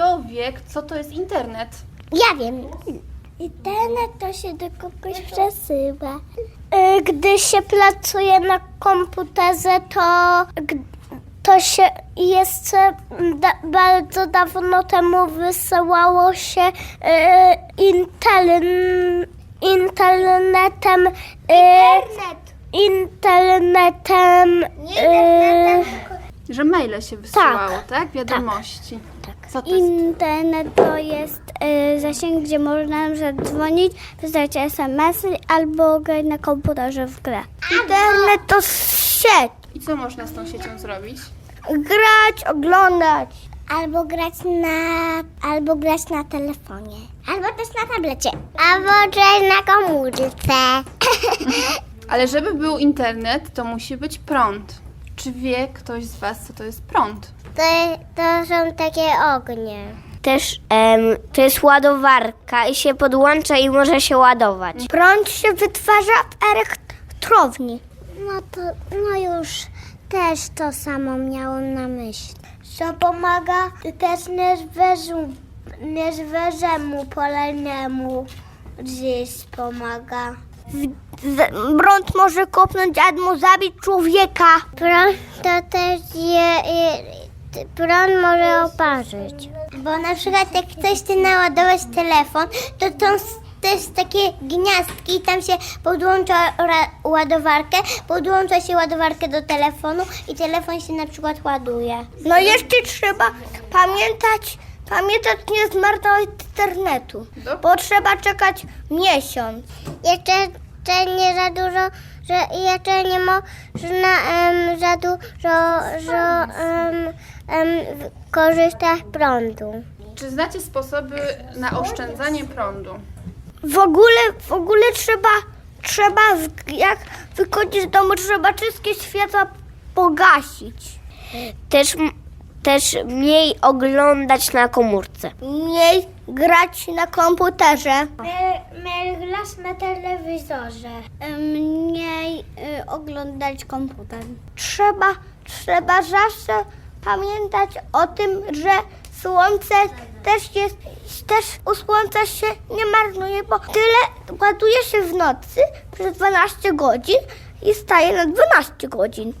Kto wie, co to jest internet? Ja wiem. Internet to się do kogoś przesyła. Y, Gdy się pracuje na komputerze, to, g- to się jeszcze da, bardzo dawno temu wysyłało się y, intern, internetem. y, internetem. y, Że maile się wysyłało, tak? Wiadomości. Tak. Co to jest? Internet to jest y, zasięg, gdzie można zadzwonić, wysłać SMS-y albo grać na komputerze w grę. Internet to sieć. I co można z tą siecią zrobić? Grać, oglądać. Albo grać na, albo grać na telefonie. Albo też na tablecie. Albo grać na komórce. Ale żeby był internet, to musi być prąd. Czy wie ktoś z Was, co to jest prąd? To, to są takie ognie. Też to jest ładowarka i się podłącza i może się ładować. Prąd się wytwarza w elektrowni. No to, no już też to samo miałam na myśli. Co pomaga też niezwierzę, niezwierzemu polennemu gdzieś pomaga. Prąd może kopnąć albo zabić człowieka. Prąd to też je, je, prąd może oparzyć. Bo na przykład jak ktoś chce naładować telefon, to to też takie gniazdki i tam się podłącza ładowarkę, podłącza się ładowarkę do telefonu i telefon się na przykład ładuje. No jeszcze trzeba pamiętać, pamiętać nie zmarnować internetu, Dobrze. bo trzeba czekać miesiąc. Jeszcze, jeszcze nie za dużo, że jeszcze nie można em, za dużo że, em, em, w- korzystać z prądu. Czy znacie sposoby na oszczędzanie prądu? W ogóle, w ogóle trzeba, trzeba w- jak wychodzić z domu, trzeba wszystkie światła pogasić. Też, też mniej oglądać na komórce. Mniej grać na komputerze. Mniej grać na telewizorze. Mniej y, oglądać komputer. Trzeba, trzeba zawsze pamiętać o tym, że słońce też jest, też u słońca się nie marnuje, bo tyle ładuje się w nocy przez 12 godzin i staje na 12 godzin.